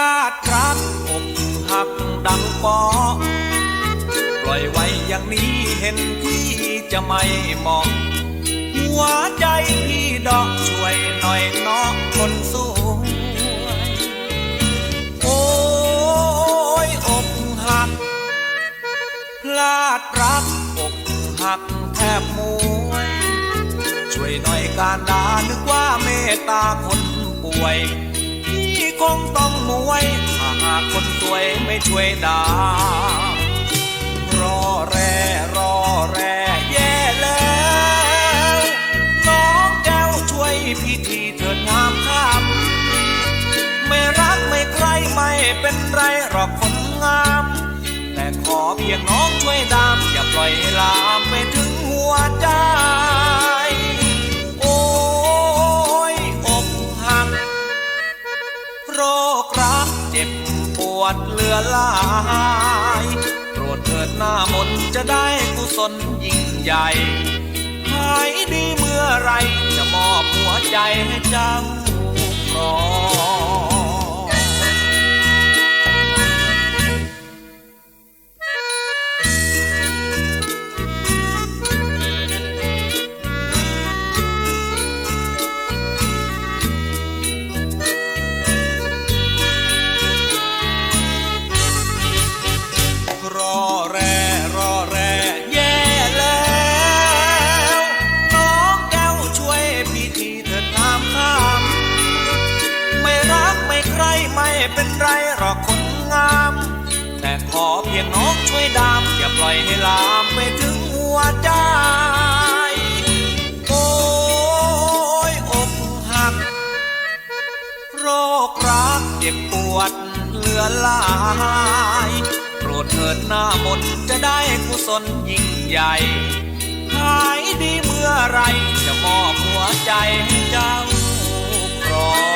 าดรักอกหักดังปอปล่อยไว้อย่างนี้เห็นพี่จะไม่มอง หัวใจพี่ดอกช่วยหน่อยน้องคนสวยโอ้ยอกหักพลาดรักอกหักแทบมวยช่วยหน่อยการดานึกว่าเมตตาคนป่วย พี่คงต้องมวยหากคนสวยไม่ช่วยดารอแรรอแรแย่แล้วน้องแก้วช่วยพี่ทีเถิดงามครับไม่รักไม่ใครไม่เป็นไรหรอกคนงาม แต่ขอเพียงน้องช่วยดาม อย่าปล่อยให้ลามไปถึงหัวใจ รครักเจ็บปวดเหลือหลายโปรดเถิดหน้ามนจะได้กุศลยิ่งใหญ่ หายดีเมื่อไรจะมอบหัวใจให้เจ้า เป็นไรหรอกคนงาม แต่ขอเพียงน้องช่วยดาม อย่าปล่อยให้ลามไปถึงหัวใจ โอ้ยอกหัก โรครักเจ็บปวดเหลือลายโปรดเถิดหน้ามนจะได้กุศลยิ่งใหญ่หายดีเมื่อไรจะมอบหัวใจให้เจ้าครอง